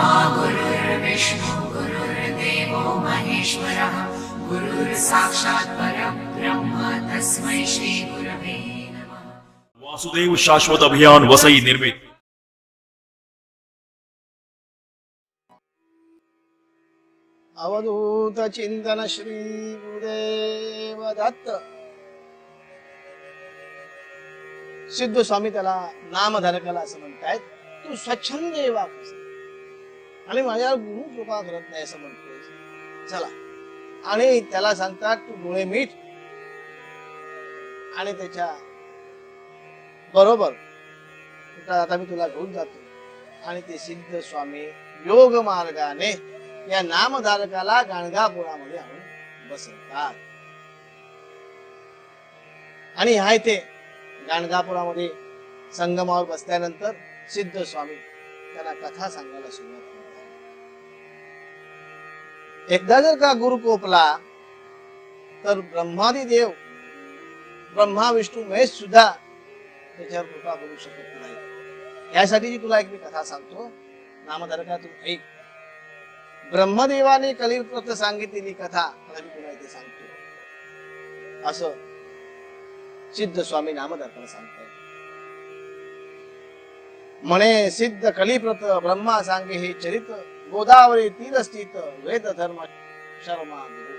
ब्रह्मा गुरुर्विष्णु गुरुर्देवो महेश्वरः गुरुर्साक्षात् परब्रह्म तस्मै श्रीगुरवे नमः। वासुदेव शाश्वत अभियान वसई निर्मित। अवधूत चिंतन श्री गुरुदेव दत्त सिद्ध स्वामी त्याला नामधारकाला असं म्हणतायत तू स्वच्छंद वागतोस आणि माझ्यावर गुरु कृपा करत नाही असं म्हणतोय. चला. आणि त्याला सांगतात तू डोळे मीठ आणि त्याच्या बरोबर आता मी तुला घेऊन जातो. आणि ते सिद्ध स्वामी योग मार्गाने या नामधारकाला गाणगापुरामध्ये आणून बसवतात. आणि हाय ते गाणगापुरामध्ये संगमावर बसल्यानंतर सिद्ध स्वामी त्यांना कथा सांगायला सुरुवात एकदा जर का गुरु कोपला तर ब्रह्मादी देव ब्रह्मा विष्णू महेश सुद्धा त्याच्यावर कृपा करू शकत नाही. यासाठी तुला एक मी कथा सांगतो. नामधारकातून ऐक. ब्रह्मदेवाने कलिप्रत सांगितलेली कथा आता मी तुला इथे सांगतो. असं सिद्ध स्वामी नामधारकाला सांगताय म्हणे सिद्ध कलिप्रत ब्रह्मा सांगे हे चरित्र गोदावरी तीरस्थित वेद धर्म शर्मा गुरु.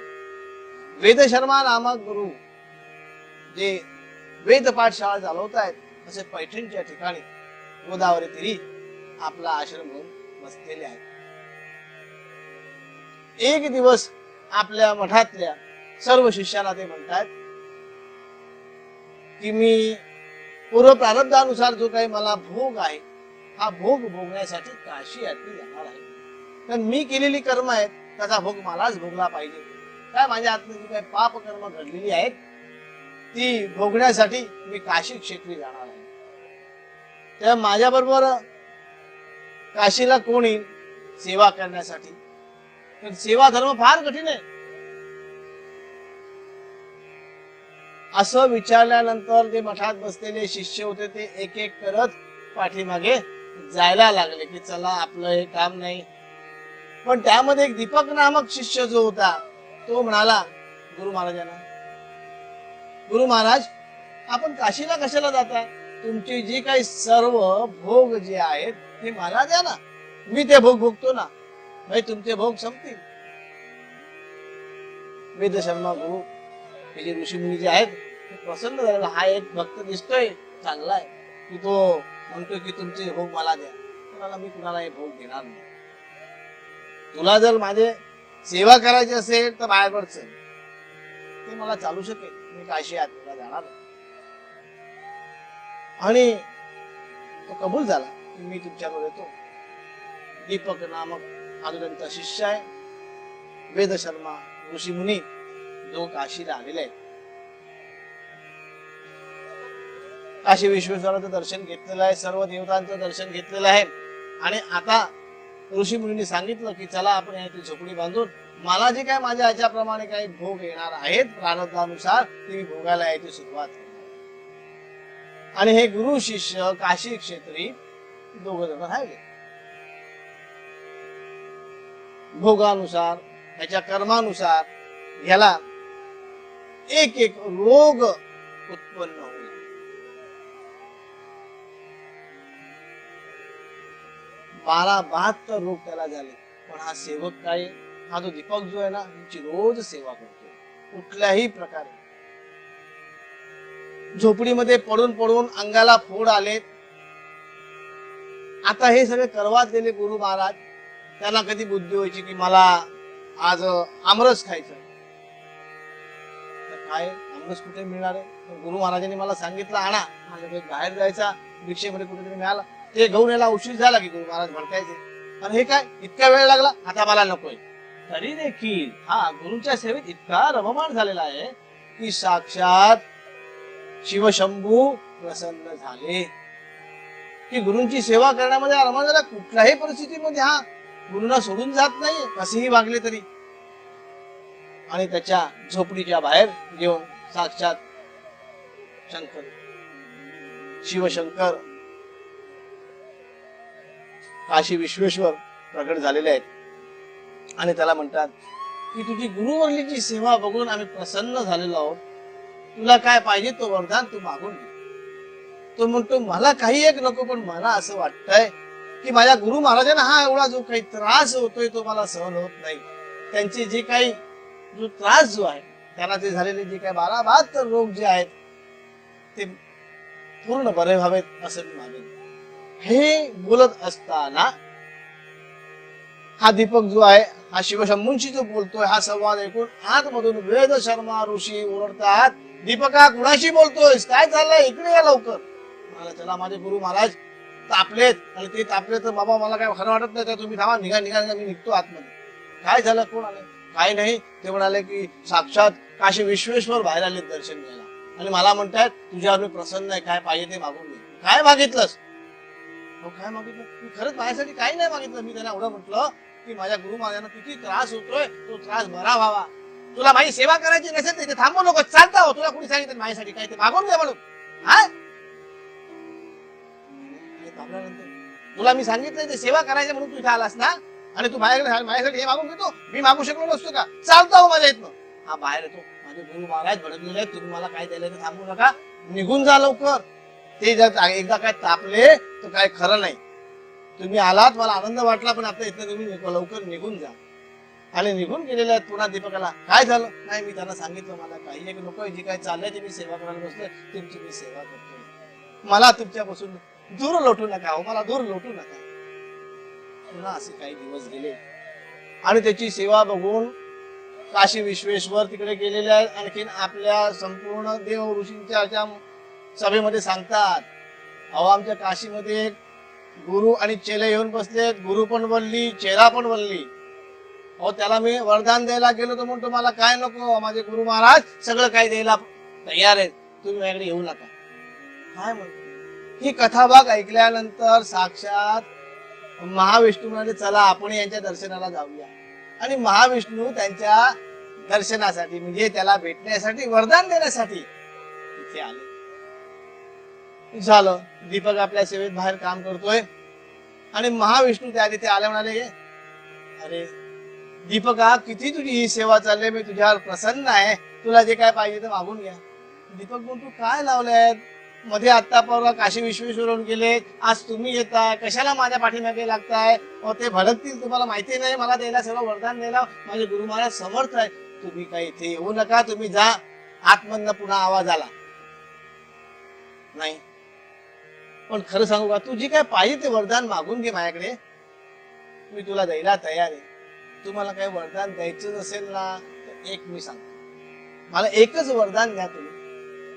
वेद शर्मा नामक गुरु जे वेद पाठशाळा चालवतायत असे पैठणच्या ठिकाणी गोदावरी तिरी आपला आश्रम घेऊन बसलेले आहेत. एक दिवस आपल्या मठातल्या सर्व शिष्यांना ते म्हणतात की मी पूर्व प्रारब्धानुसार जो काही मला भोग आहे हा भोग भोगण्यासाठी काशी यात्री जाणार आहे. कारण मी केलेली कर्म आहेत त्याचा भोग मलाच भोगला पाहिजे. काय माझ्या हातनं जी काही पाप कर्म घडलेली आहेत. ती भोगण्यासाठी मी काशी क्षेत्री जाणार आहे. तेव्हा माझ्या बरोबर काशीला कोण येईल? सेवा करण्यासाठी. तर सेवा धर्म फार कठीण आहे. असं विचारल्यानंतर जे मठात बसलेले शिष्य होते ते एक एक करत पाठीमागे जायला लागले की चला आपलं हे काम नाही. पण त्यामध्ये एक दीपक नामक शिष्य जो होता तो म्हणाला गुरु महाराजांना गुरु महाराज आपण काशीला कशाला जाता तुमची जी काही सर्व भोग जे आहेत ते मला द्या ना. मी ते भोग भोगतो ना. भाई तुमचे भोग संपतील. वेद शर्मा गुरु. हे जे ऋषीमुनी जे आहेत ते प्रसन्न झालेला. हा एक भक्त दिसतोय चांगला आहे. की तो म्हणतोय की तुमचे भोग मला द्या. कोणाला मी कुणाला हे भोग देणार नाही. तुला जर माझे सेवा करायची असेल तर बाहेर चल ते मला चालू शकेल. मी काशी यात्रेला जाणार आणि तो कबूल झाला की मी तुमच्याकडे येतो. दीपक नामक हा त्यांचा शिष्य आहे. वेद शर्मा ऋषी मुनी जो काशीला आलेले आहेत. काशी विश्वेश्वराचं दर्शन घेतलेलं आहे. सर्व देवतांचं दर्शन घेतलेलं आहे. आणि आता ऋषी मुनींनी सांगितलं की चला आपण याची झोपडी बांधून मला जे काय माझ्या याच्याप्रमाणे काही भोग येणार आहेत प्रारब्धानुसार ते मी भोगायला यायची सुरुवात करणार. आणि हे गुरु शिष्य काशी क्षेत्री दोघ जण राहिले. भोगानुसार त्याच्या कर्मानुसार ह्याला एक एक रोग उत्पन्न बारा बहात्तर रोग त्याला झाले. पण हा सेवक काय? हा जो दीपक जो आहे ना तुमची रोज सेवा करतो कुठल्याही प्रकारे. झोपडीमध्ये पडून पडून अंगाला फोड आले. आता हे सगळे करवातलेले गुरु महाराज त्यांना कधी बुद्धी व्हायची की मला आज आमरस खायचं तर काय? आमरस कुठे मिळणार आहे? तर गुरु महाराजांनी मला सांगितलं आणा माझ्याकडे बाहेर जायचा भिक्षेमध्ये कुठेतरी मिळाला. ते घेऊन यायला उशीर झाला की गुरु महाराज भडकायचे आणि हे काय? इतका वेळ लागला आता मला नकोय. तरी देखील हा गुरुच्या सेवेत इतका रममाण झालेला आहे की साक्षात शिवशंभू प्रसन्न झाले. की गुरूंची सेवा करण्यामध्ये रमण झाला कुठल्याही परिस्थितीमध्ये हा गुरुना सोडून जात नाही कसेही वागले तरी. आणि त्याच्या झोपडीच्या बाहेर घेऊन साक्षात शंकर शिवशंकर काशी विश्वेश्वर प्रकट झालेले आहेत. आणि त्याला म्हणतात की तुझी गुरुवर्लीची सेवा बघून आम्ही प्रसन्न झालेलो आहोत तुला काय पाहिजे तो वरदान तू मागून घे. तो म्हणतो मला काही एक नको पण मला असं वाटतंय की माझ्या गुरु महाराजांना हा एवढा जो काही त्रास होतोय तो मला सहन होत नाही. त्यांचे जे काही जो त्रास जो आहे त्यांना ते झालेले जे काही बारा बहात्तर रोग जे आहेत ते पूर्ण बरे व्हावेत असं मी मागेन हे बोलत असताना हा दीपक जो आहे हा शिवशंभूंशी जो बोलतोय हा संवाद ऐकून आतमधून वेद शर्मा ऋषी ओरडतात दीपका कुणाशी बोलतोयस? काय चाललंय? इकडे या लवकर. मला चला माझे गुरु महाराज तापलेत. आणि ते तापले तर बाबा मला काय खरं वाटत नाही तुम्ही थांबा निघा निघा निघा, मी निघतो आतमध्ये. काय झालं? कोण आले? काय नाही. ते म्हणाले की साक्षात काशी विश्वेश्वर बाहेर आले दर्शन घ्यायला. आणि मला म्हणतायत तुझ्यावर मी प्रसन्न आहे काय पाहिजे ते मागून घे. काय मागितलंस? अहो, काय मागितलं मी खरंच माझ्यासाठी काही नाही मागितलं. मी त्यांना एवढं म्हटलं की माझ्या गुरु महाराजांना किती त्रास होतोय तो त्रास बरा व्हावा. तुला माझी सेवा करायची नसेल तिथे थांबू नको चालता हो तुला कुणी सांगितलं माझ्यासाठी काय ते मागून घे म्हणून. हा? तुला मी सांगितलं ते सेवा करायची म्हणून तू इथे आलास ना? आणि तू माझ्याकडे माझ्यासाठी हे मागून घेतो? मी मागू शकलो नसतो का? चालता हो माझ्या इथनं. हा बाहेर येतो. माझे गुरु महाराज भडकलेले आहेत. तुम्ही मला काय द्यायला थांबू नका. निघून जा लवकर. ते जर एकदा काय तापले तर काय खरं नाही. तुम्ही आलात मला आनंद वाटला पण आता इथं तुम्ही लवकर निघून जा. आणि निघून गेलेले आहेत पुन्हा दीपकाला काय झालं? नाही मी त्यांना सांगितलं मला काही एक लोक जी काय चाललंय ते मी सेवा करायला बसलोय तुमची मी सेवा करतो मला तुमच्यापासून दूर लोटू नका हो मला दूर लोटू नका. पुन्हा असे काही दिवस गेले. आणि त्याची सेवा बघून काशी विश्वेश्वर तिकडे गेलेले आहेत. आणखीन आपल्या संपूर्ण देव ऋषींच्या सभेमध्ये सांगतात अहो आमच्या काशीमध्ये गुरु आणि चेले येऊन बसलेत गुरु पण बोलली चेला पण बोलली अहो त्याला मी वरदान द्यायला गेलो तर म्हणतो मला काय नको माझे गुरु महाराज सगळं काही द्यायला तयार आहेत. तुम्ही माझ्याकडे येऊ नका. काय म्हणतो? ही कथा भाग ऐकल्यानंतर साक्षात महाविष्णू म्हणाले चला आपण यांच्या दर्शनाला जाऊया. आणि महाविष्णू त्यांच्या दर्शनासाठी म्हणजे त्याला भेटण्यासाठी वरदान देण्यासाठी इथे आले. झालं. दीपक आपल्या सेवेत बाहेर काम करतोय. आणि महाविष्णू त्या तिथे आले म्हणाले अरे दीपका किती तुझी ही सेवा चालली मी तुझ्यावर प्रसन्न आहे. तुला जे काय पाहिजे ते मागून घ्या. दीपक तू काय लावलंय? मध्ये आता परवा काशी विश्वेश्वरून गेले. आज तुम्ही येताय. कशाला माझ्या पाठीमागे लागताय? ते भडकतील तुम्हाला माहिती नाही. मला द्यायला सर्व वरदान द्यायला माझे गुरु महाराज समर्थ आहे तुम्ही काही इथे येऊ नका. तुम्ही जा. आतमधनं पुन्हा आवाज आला. नाही पण खरं सांगू का तू जी काय पाहिजे ते वरदान मागून घे माझ्याकडे. मी तुला द्यायला तयार आहे. तुम्हाला काही वरदान द्यायचं असेल ना तर एक मी सांगतो. मला एकच वरदान द्या तुम्ही.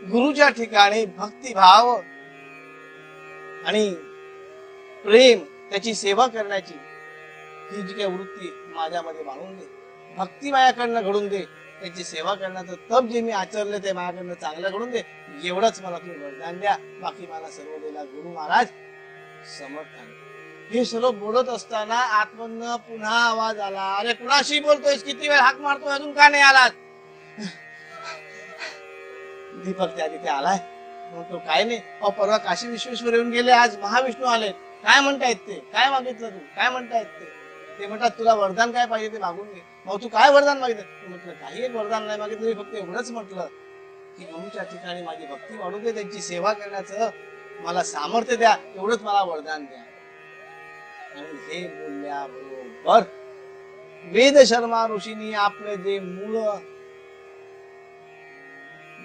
गुरुच्या ठिकाणी भक्तिभाव आणि प्रेम त्याची सेवा करण्याची ही जी काही वृत्ती माझ्यामध्ये वाढून दे. भक्ती माझ्याकडनं घडून दे. त्याची सेवा करण्याचं तप जे मी आचरले ते माझ्याकडनं चांगलं घडून दे. एवढंच मला तुम्ही वरदान द्या. बाकी मला सर्व दिला गुरु महाराज समर्थ हे सर्व बोलत असताना आतमधनं पुन्हा आवाज आला. अरे कुणाशी बोलतोयस? किती वेळ हाक मारतोय? अजून का नाही आलात दीपक त्या तिथे आलाय. म्हणतो काय नाही. अहो परवा काशी विश्वेश्वर येऊन गेले. आज महाविष्णू आले. काय म्हणतायत ते? काय मागितलं तू? काय म्हणतायत ते? ते म्हणतात तुला वरदान काय पाहिजे ते मागून घे. मग तू काय वरदान मागितलं? म्हटलं काही एक वरदान नाही मागितलं मी फक्त एवढंच म्हटलं की गुरुच्या ठिकाणी माझी भक्ती वाढू दे त्यांची सेवा करण्याचं मला सामर्थ्य द्या एवढंच मला वरदान द्या. आणि हे बोलल्याबरोबर वेद शर्मा ऋषींनी आपले जे मूळ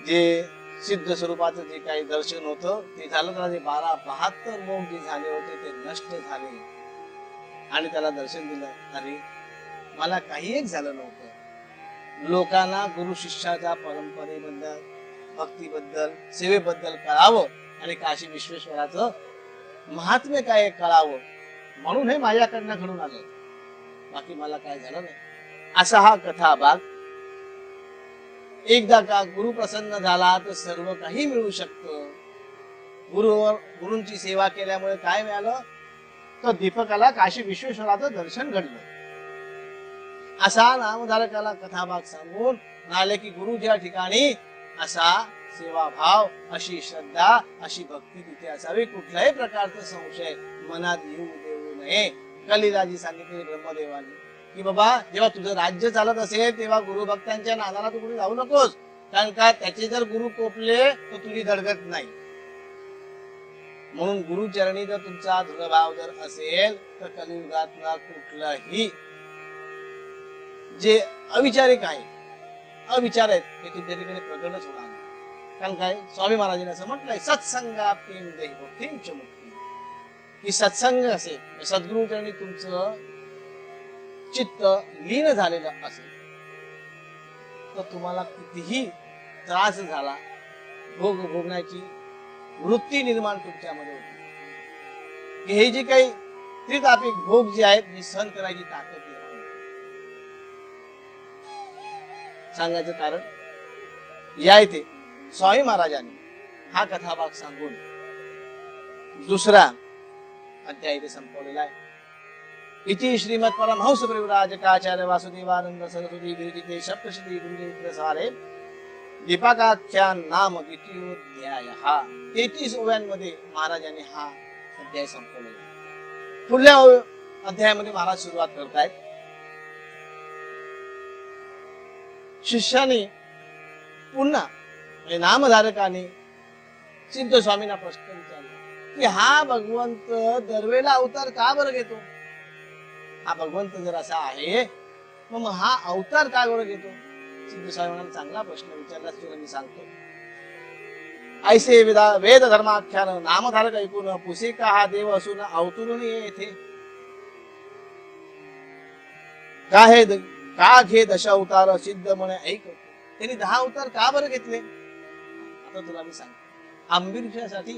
जे सिद्ध स्वरूपाचं जे काही दर्शन होतं ते झालं तर बारा बहात्तर लोक जे झाले होते ते नष्ट झाले. आणि त्याला दर्शन दिलं. अरे मला काही एक झालं नव्हतं. लोकांना गुरु शिष्याच्या परंपरेबद्दल भक्तीबद्दल सेवेबद्दल कळावं आणि काशी विश्वेश्वराचं महात्म्य काय कळावं म्हणून हे माझ्याकडनं घडून आलं. बाकी मला काय झालं नाही. असा हा कथा भाग एकदा का गुरु प्रसन्न झाला तर सर्व काही मिळू शकतं. गुरुवर गुरुंची सेवा केल्यामुळे काय मिळालं? तर दीपकाला काशी विश्वेश्वराचं दर्शन घडलं. असा नामधारकाला कथाभाग सांगून म्हणाले की गुरु ज्या ठिकाणी असा सेवाभाव अशी श्रद्धा अशी भक्ती तिथे असावी कुठल्याही प्रकारचा संशय मनात येऊ देऊ नये. कलिराजी सांगितले ब्रह्मदेवाने की बाबा जेव्हा तुझं राज्य चालत असेल तेव्हा गुरुभक्तांच्या नादाला तू कुठे जाऊ नकोस. कारण का त्याचे जर गुरु कोपले तर तुझी धडगत नाही. म्हणून गुरुचरणी जर तुमचा दृढभाव जर असेल तर कलियुगातला कुठलाही जे अविचारिक आहे अविचार आहेत ते तुमच्या ठिकाणी प्रकटच होणार कारण काय? स्वामी महाराजांनी असं म्हटलंय सत्संगा प्रेम दैव प्रेम की सत्संग असेल सद्गुरूचरणी तुमचं चित्त लीन झालेलं असेल तर तुम्हाला कितीही त्रास झाला भोग भोगण्याची वृत्ती निर्माण तुमच्यामध्ये होती. की हे जे काही त्रितापिक भोग जे आहेत हे सहन करायची ताकद सांगायचं कारण? या इथे स्वामी महाराजांनी हा कथाभाग सांगून दुसरा अध्याय इथे संपवलेला आहे. इति श्रीमद परमहंस प्रविराजकाचार्य वासुदेवानंद सरस्वती विरचिते सप्तशती गुरुचरित्र सारे दीपकाख्यान नाम द्वितीयोध्याय हा तेहतीस ओव्यांमध्ये महाराजांनी हा अध्याय संपवलेला पुढल्या अध्यायामध्ये महाराज सुरुवात करतायत. शिष्याने पुन्हा म्हणजे नामधारकाने सिद्ध स्वामींना प्रश्न विचारला की हा भगवंत दरवेळेला अवतार का बरं घेतो? हा भगवंत जर असा आहे मग हा अवतार का बरं घेतो? सिद्ध स्वामी चांगला प्रश्न विचारला मी सांगतो. ऐसे वेदा वेद धर्माख्यान नामधारक ऐकून पुसिका हा देव असून अवतरून येथे. का हे का घे दशा अवतार सिद्ध म्हणे ऐक. त्यांनी दहा अवतार का बरं घेतले? आता तुला मी सांग आंबिरशासाठी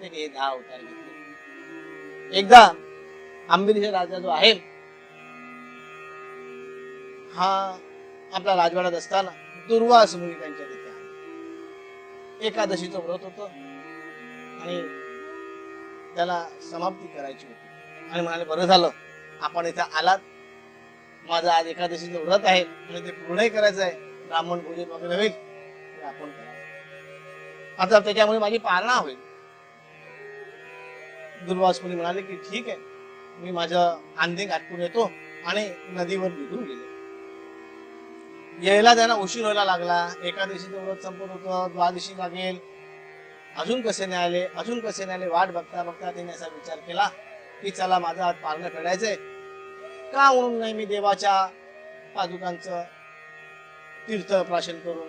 त्यांनी हे दहा अवतार घेतले. एकदा आंबिरशा राजा जो आहे हा आपला राजवाड्यात असताना दुर्वास मुली त्यांच्या एकादशीचं व्रत होत. आणि त्याला समाप्ती करायची होती. आणि म्हणाले बरं झालं. आपण इथे आलात. माझं आज एकादशीचं व्रत आहे. आणि ते पूर्णही करायचं आहे. ब्राह्मण पूजन वगैरे होईल. ते आपण करावं आता त्याच्यामुळे माझी पारणा होईल. दुर्वास मुनी म्हणाले की ठीक आहे. मी माझं आंधे गाठून येतो आणि नदीवर निघून गेले. यायला त्यांना उशीर व्हायला लागला. एकादशीचं व्रत संपत होतं द्वादशी लागेल. अजून कसे नाही आले अजून कसे नाही आले वाट बघता बघता त्याने असा विचार केला की चला माझं आज पारणं फेडायचंय का म्हणून नाही मी देवाच्या पादुकांचं तीर्थ प्राशन करून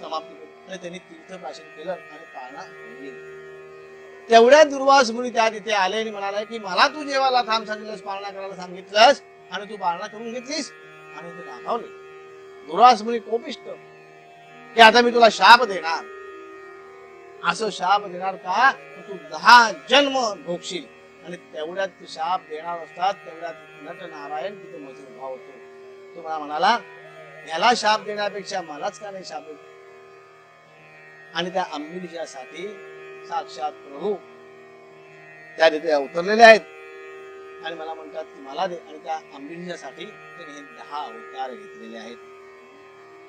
समाप्ती करून त्यांनी तीर्थ प्राशन केलं आणि पारणा तेवढ्या दुर्वास मुनी त्या तिथे आले आणि म्हणाले की मला तू जेवायला थांब सांगितलंस पारणा करायला सांगितलंस आणि तू पारणा करून घेतलीस आणि तू दाखवले. दुरास मुनी कोपिष्ट की आता मी तुला शाप देणार. असं शाप देणार का? तू दहा जन्म भोगशील. आणि तेवढ्यात शाप देणार असतात तेवढ्यात नट नारायण तिथे मजूर भाव होतो तो मला म्हणाला याला शाप देण्यापेक्षा मलाच का नाही शाप आणि त्या अंबिलीच्यासाठी साक्षात प्रभू त्या तिथे अवतरलेले आहेत. आणि मला म्हणतात की मला दे. आणि त्या अंबिलीच्यासाठी त्यांनी हे दहा अवतार घेतलेले आहेत.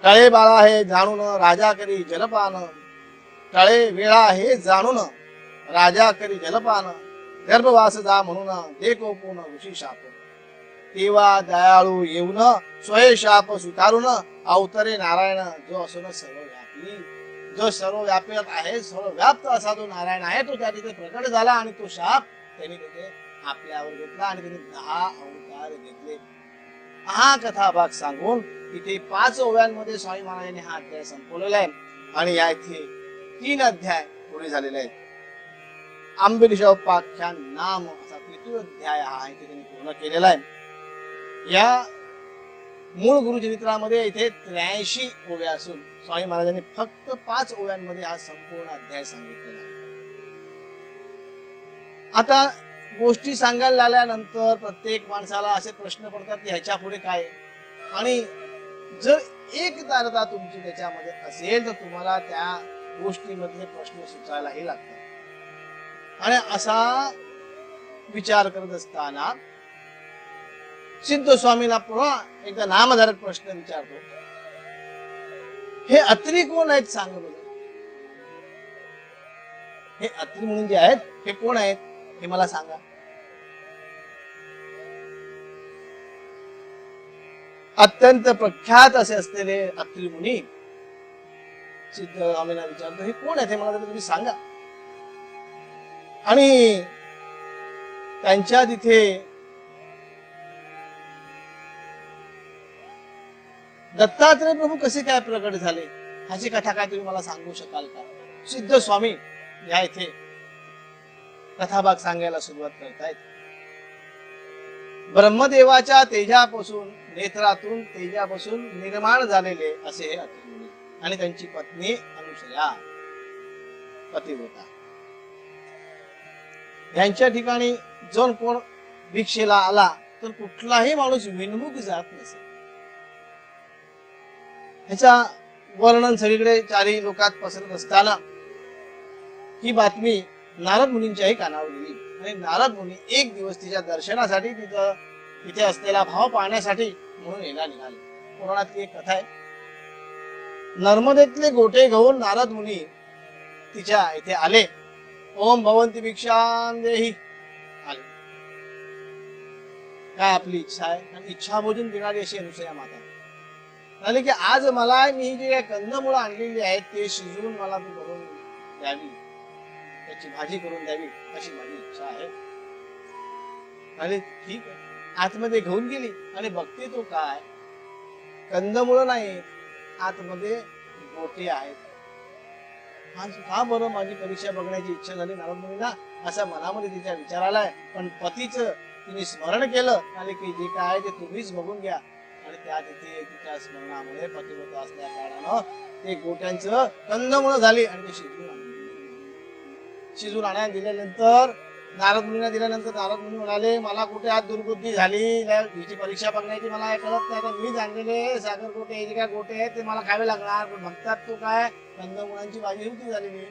तळे बाळा हे जाणून राजा करी जलपान. तळे वेळा हे जाणून राजा करी जलपान. गर्भवास जा म्हणून दे कोपून ऋषी शाप. तेव्हा दयाळू येऊन स्वय शाप स्वीकारून अवतरे नारायण जो असून सर्व व्यापी जो सर्व व्यापी आहे सर्व व्याप्त असा जो नारायण आहे तो त्या तिथे प्रकट झाला आणि तो शाप त्यांनी तिथे आपल्यावर घेतला आणि त्यांनी दहा अवतार घेतले. हा कथा भाग सांगून इथे पाच ओव्यांमध्ये स्वामी महाराजांनी हा अध्याय संपवलेला आहे. आणि या इथे तीन अध्याय पुढे झालेले आहेत. आंबिलशोपाख्यान नाम असा तृतीय अध्याय हा आहे त्यांनी पूर्ण केलेला आहे. या मूळ गुरुचरित्रामध्ये इथे त्र्याऐंशी ओव्या असून स्वामी महाराजांनी फक्त पाच ओव्यांमध्ये हा संपूर्ण अध्याय सांगितलेला आहे. आता गोष्टी सांगायला लागल्यानंतर प्रत्येक माणसाला असे प्रश्न पडतात की ह्याच्या पुढे काय आणि जर एक तारता तुमची त्याच्यामध्ये असेल तर तुम्हाला त्या गोष्टीमधले प्रश्न सुचायलाही लागतात. आणि असा विचार करत असताना सिद्ध स्वामीला पुन्हा एकदा नामधारक प्रश्न विचारतो. हे अत्री कोण आहेत सांग हे अत्री म्हणून जे आहेत हे कोण आहेत? हे मला सांगा. अत्यंत प्रख्यात असे असलेले अत्रि मुनी सिद्ध आम्हीला विचारतो हे कोण आहे ते मला तुम्ही सांगा. आणि त्यांच्या तिथे दत्तात्रय प्रभू कसे काय प्रकट झाले? ह्याची कथा काय तुम्ही मला सांगू शकाल का? सिद्ध स्वामी या इथे कथाभाग सांगायला सुरुवात करतायत. ब्रह्मदेवाच्या तेजापासून नेत्रातून तेजापासून निर्माण झालेले असे हे आणि त्यांची पत्नी अनुसया पतिव्रता. यांच्या ठिकाणी जो कोण भिक्षेला आला तर कुठलाही माणूस विनमुख जात नसे. ह्याचा वर्णन सगळीकडे चारही लोकात पसरत असताना ही बातमी नारद मुनींच्याही कानावर गेली. आणि नारद मुनी एक दिवस तिच्या दर्शनासाठी तिथं तिथे असलेला भाव पाहण्यासाठी म्हणून यायला निघाले. पुराणातली एक कथा आहे. नर्मदेतले गोटे घेऊन नारद मुनी तिच्या इथे आले. ओम भवंती भिक्षाम देही आले. काय आपली इच्छा आहे? आणि इच्छा भोजन देणारी अशी अनुसया माता म्हणाले की आज मला मी जी काही कंदमुळं आणलेली आहेत ते शिजवून मला तू करून द्यावी. त्याची भाजी करून द्यावी अशी माझी इच्छा आहे. आणि ठीक आतमध्ये घेऊन गेली आणि बघते तो काय? कंदमुळं नाही आतमध्ये गोटे आहेत. आज का बरं माझी परीक्षा बघण्याची इच्छा झाली. नारद मुनीला असा मनामध्ये तिच्या विचार आलाय. पण पतीच तिने स्मरण केलं. आणि की जे काय ते तुम्हीच बघून घ्या. आणि त्या तिथे तिच्या स्मरणामुळे पतिव्रत असल्या कारणानं ते गोट्यांचं कंदमुळं झाली आणि ते शिजून आणली. शिजून आणायला दिल्यानंतर नारद मुनीला दिल्यानंतर नारद मुनी म्हणाले मला कुठे आज दुर्बुद्धी झाली? हिची परीक्षा बघण्याची मला हे कळत नाही. आता मी जाणलेले सागर गोटे हे जे काय गोटे आहेत ते मला खावे लागणार. पण भक्तात तो काय? कंदमुळांची भाजी होती झालेली.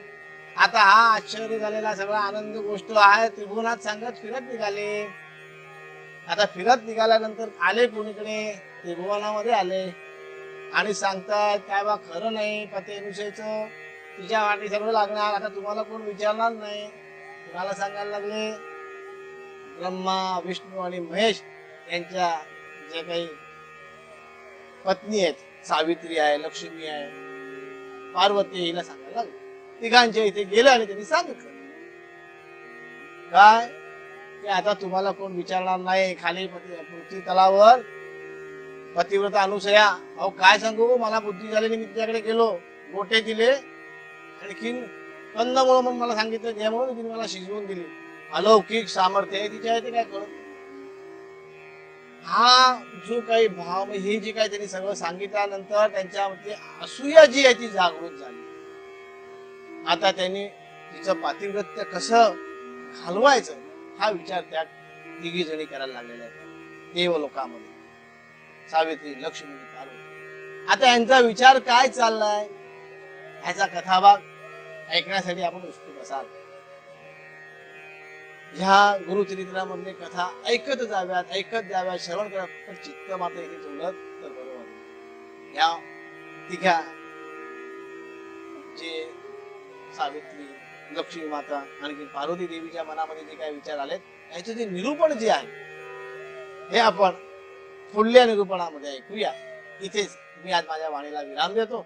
आता हा आश्चर्य झालेला सगळा आनंद गोष्ट आहे. त्रिभुवनात सांगत फिरत निघाले. आता फिरत निघाल्यानंतर आले कोणीकडे? त्रिभुवनामध्ये आले. आणि सांगतायत काय बा खरं नाही पते पती तिच्या वाटी सगळं लागणार आता तुम्हाला कोण विचारणार नाही. तुम्हाला सांगायला लागले ब्रह्मा विष्णू आणि महेश यांच्या ज्या काही पत्नी आहेत सावित्री आहे लक्ष्मी आहे पार्वती हिला सांगायला लागले. तिघांच्या इथे गेलं आणि त्यांनी सांगितलं. काय? की आता तुम्हाला कोण विचारणार नाही खाली पती- पृथ्वी तलावर पतिव्रता अनुसया. अहो काय सांगू? मला बुद्धी झाली मी तिच्याकडे गेलो. गोटे दिले. आणखीन कंदमुळं म्हणून मला सांगितलं त्यामुळे तिने मला शिजवून दिली. अलौकिक सामर्थ्य आहे तिच्या ते काय करत हा जो काही भाव हे जे काही त्यांनी सगळं सांगितल्यानंतर त्यांच्यामध्ये असूया जी आहे ती जागृत झाली. आता त्यांनी तिचं पातिव्रत्य कसं घालवायचं हा विचार त्या तिघी जणी करायला लागलेला आहे देव लोकांमध्ये सावित्री लक्ष्मी पार्वती आता यांचा विचार काय चाललाय? ह्याचा कथाभाग ऐकण्यासाठी आपण उत्सुक असाल. ह्या गुरुचरित्रामधले कथा ऐकत जाव्यात ऐकत जाव्यात श्रवण करा पण चित्त मात्र इथे जोडत तर बरोबर या तिघ्या जे सावित्री लक्ष्मी माता आणखी पार्वती देवीच्या मनामध्ये जे काही विचार आलेत याचं जे निरूपण जे आहे हे आपण पुढल्या निरूपणामध्ये ऐकूया. इथेच मी आज माझ्या वाणीला विराम देतो.